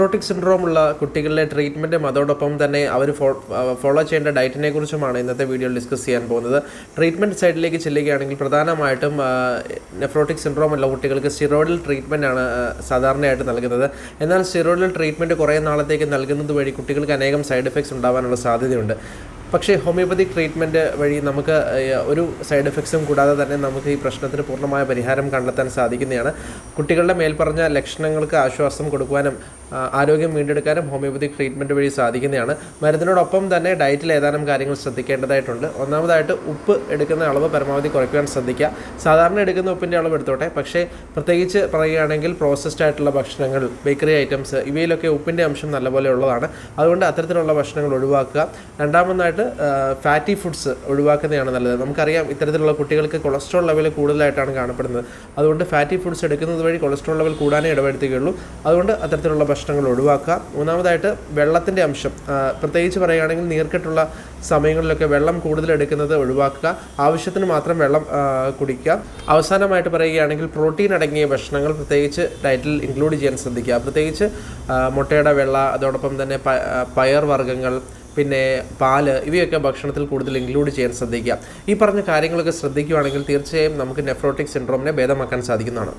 Nephrotic syndrome ഉള്ള കുട്ടികളിലെ ട്രീറ്റ്മെന്റും അതോടൊപ്പം തന്നെ അവർ ഫോളോ ചെയ്യേണ്ട ഡയറ്റിനെ കുറിച്ചുമാണ് ഇന്നത്തെ വീഡിയോയിൽ ഡിസ്കസ് ചെയ്യാൻ പോകുന്നത്. ട്രീറ്റ്മെന്റ് സൈഡിലേക്ക് ചെല്ലുകയാണെങ്കിൽ പ്രധാനമായിട്ടും നെഫ്രോട്ടിക് സിൻഡ്രോം ഉള്ള കുട്ടികൾക്ക് സ്റ്റിറോയിഡൽ ട്രീറ്റ്മെന്റ് ആണ് സാധാരണയായിട്ട് നൽകുന്നത്. എന്നാൽ സ്റ്റിറോയിഡൽ ട്രീറ്റ്മെന്റ് കുറേ നാളത്തേക്ക് നൽകുന്നത് വഴി കുട്ടികൾക്ക് അനേകം സൈഡ് എഫക്ട്സ് ഉണ്ടാവാനുള്ള സാധ്യതയുണ്ട്. പക്ഷേ ഹോമിയോപ്പതിക് ട്രീറ്റ്മെന്റ് വഴി നമുക്ക് ഒരു സൈഡ് എഫക്ട്സും കൂടാതെ തന്നെ നമുക്ക് ഈ പ്രശ്നത്തിന് പൂർണമായ പരിഹാരം കണ്ടെത്താൻ സാധിക്കുന്നതാണ്. കുട്ടികളുടെ മേൽപ്പറഞ്ഞ ലക്ഷണങ്ങൾക്ക് ആശ്വാസം കൊടുക്കുവാനും ആരോഗ്യം വീണ്ടെടുക്കാനും ഹോമിയോപ്പതി ട്രീറ്റ്മെന്റ് വഴി സാധിക്കുന്നതാണ്. മരുന്നിനോടൊപ്പം തന്നെ ഡയറ്റിൽ ഏതാനും കാര്യങ്ങൾ ശ്രദ്ധിക്കേണ്ടതായിട്ടുണ്ട്. ഒന്നാമതായിട്ട് ഉപ്പ് എടുക്കുന്ന അളവ് പരമാവധി കുറയ്ക്കുവാൻ ശ്രദ്ധിക്കുക. സാധാരണ എടുക്കുന്ന ഉപ്പിന്റെ അളവ് എടുത്തോട്ടെ. പക്ഷേ പ്രത്യേകിച്ച് പറയുകയാണെങ്കിൽ പ്രോസസ്ഡ് ആയിട്ടുള്ള ഭക്ഷണങ്ങൾ ബേക്കറി ഐറ്റംസ് ഇവയിലൊക്കെ ഉപ്പിന്റെ അംശം നല്ലപോലെ ഉള്ളതാണ്. അതുകൊണ്ട് അത്തരത്തിലുള്ള ഭക്ഷണങ്ങൾ ഒഴിവാക്കുക. രണ്ടാമതായിട്ട് ഫാറ്റി ഫുഡ്സ് ഒഴിവാക്കുന്നതാണ് നല്ലത്. നമുക്കറിയാം ഇത്തരത്തിലുള്ള കുട്ടികൾക്ക് കൊളസ്ട്രോൾ ലെവൽ കൂടുതലായിട്ടാണ് കാണപ്പെടുന്നത്. അതുകൊണ്ട് ഫാറ്റി ഫുഡ്സ് എടുക്കുന്നത് വഴി കൊളസ്ട്രോൾ ലെവൽ കൂടാനേ ഇടവരുത്തുകയുള്ളൂ. അതുകൊണ്ട് അത്തരത്തിലുള്ള ഭക്ഷണങ്ങൾ ഒഴിവാക്കുക. മൂന്നാമതായിട്ട് വെള്ളത്തിന്റെ അംശം. പ്രത്യേകിച്ച് പറയുകയാണെങ്കിൽ നീർക്കെട്ടുള്ള സമയങ്ങളിലൊക്കെ വെള്ളം കൂടുതൽ എടുക്കുന്നത് ഒഴിവാക്കുക. ആവശ്യത്തിന് മാത്രം വെള്ളം കുടിക്കുക. അവസാനമായിട്ട് പറയുകയാണെങ്കിൽ പ്രോട്ടീൻ അടങ്ങിയ ഭക്ഷണങ്ങൾ പ്രത്യേകിച്ച് ഡയറ്റിൽ ഇൻക്ലൂഡ് ചെയ്യാൻ ശ്രദ്ധിക്കുക. പ്രത്യേകിച്ച് മുട്ടയുടെ വെള്ള അതോടൊപ്പം തന്നെ പയർ വർഗങ്ങൾ പിന്നെ പാൽ ഇവയൊക്കെ ഭക്ഷണത്തിൽ കൂടുതൽ ഇൻക്ലൂഡ് ചെയ്യാൻ ശ്രദ്ധിക്കുക. ഈ പറഞ്ഞ കാര്യങ്ങളൊക്കെ ശ്രദ്ധിക്കുകയാണെങ്കിൽ തീർച്ചയായും നമുക്ക് നെഫ്രോട്ടിക് സിൻഡ്രോമിനെ ഭേദമാക്കാൻ സാധിക്കുന്നതാണ്.